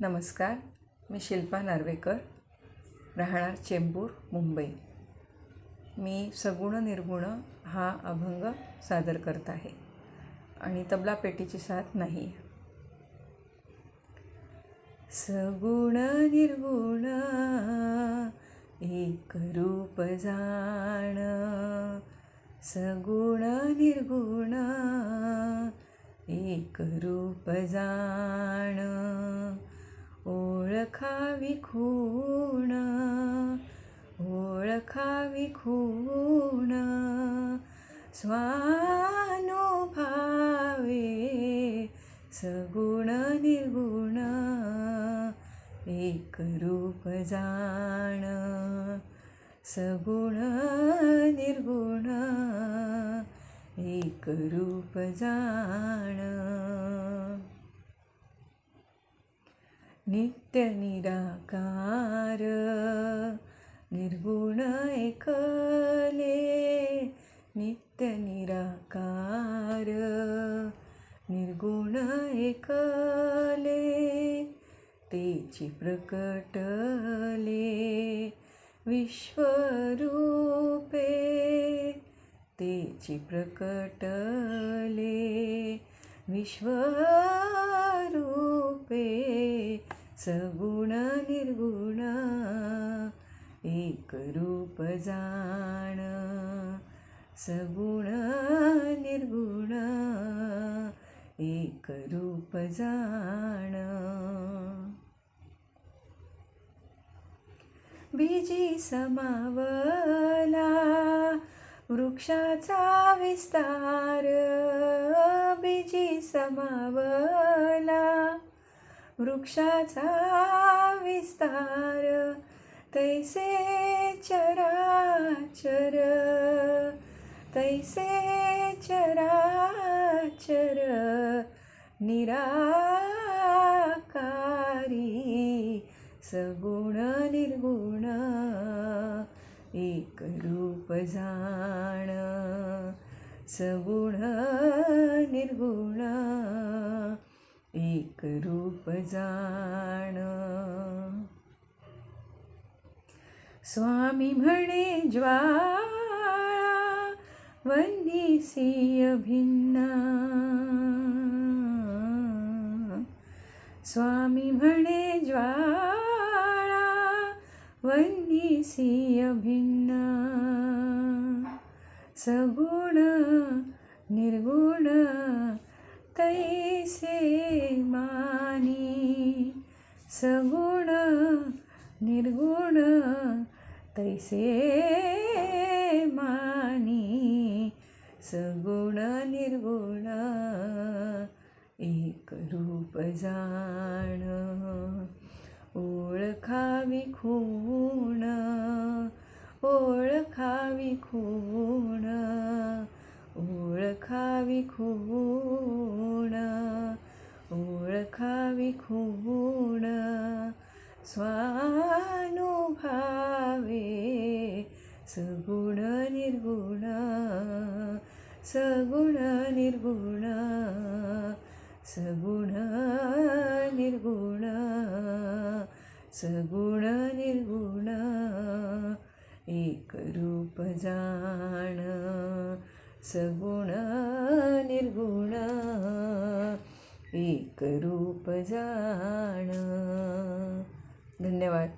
नमस्कार मी शिल्पा नार्वेकर राहणार चेंबूर मुंबई. मी सगुण निर्गुण हा अभंग सादर करत आहे आणि तबला पेटीची साथ नाही. सगुण निर्गुण एक रूप जाण. सगुण निर्गुण एक रूप जाण. ओळखावी खूण ओळखावी खूण. स्वानुभावे सगुण निर्गुण एक रूप जाण. सगुण निर्गुण एक रूप जाण. नित्य निराकार निर्गुण एकले नित्य निराकार निर्गुण एकले तेची प्रकटले विश्वरूपे तेची प्रकटले विश्वरूपे सगुण निर्गुण एक रूप जाण. सगुण निर्गुण एक रूप जाण. बीजी समावला वृक्षाचा विस्तार. बीजी समावला वृक्षाचा विस्तार तैसे चराचर तैसे चराचर निराकारी सगुण निर्गुण एक रूप जाण सगुण निर्गुण एक रूप जाण. स्वामी म्हणे ज्वाळा वंदिसी भिन्ना स्वामी म्हणे ज्वाळा वंदिसी भिन्ना सगुण निर्गुण तैसे मानी? सगुण निर्गुण तैसे मानी। सगुण निर्गुण एक रूप जाण। ओळखावी खूण ओळखावी खूण ओळखावी खूण ओळखावी खूण. स्वानुभावे सगुण निर्गुण सगुण निर्गुण सगुण निर्गुण सगुण निर्गुण. एक रूप जाण सगुण निर्गुण एक रूप जाण. धन्यवाद.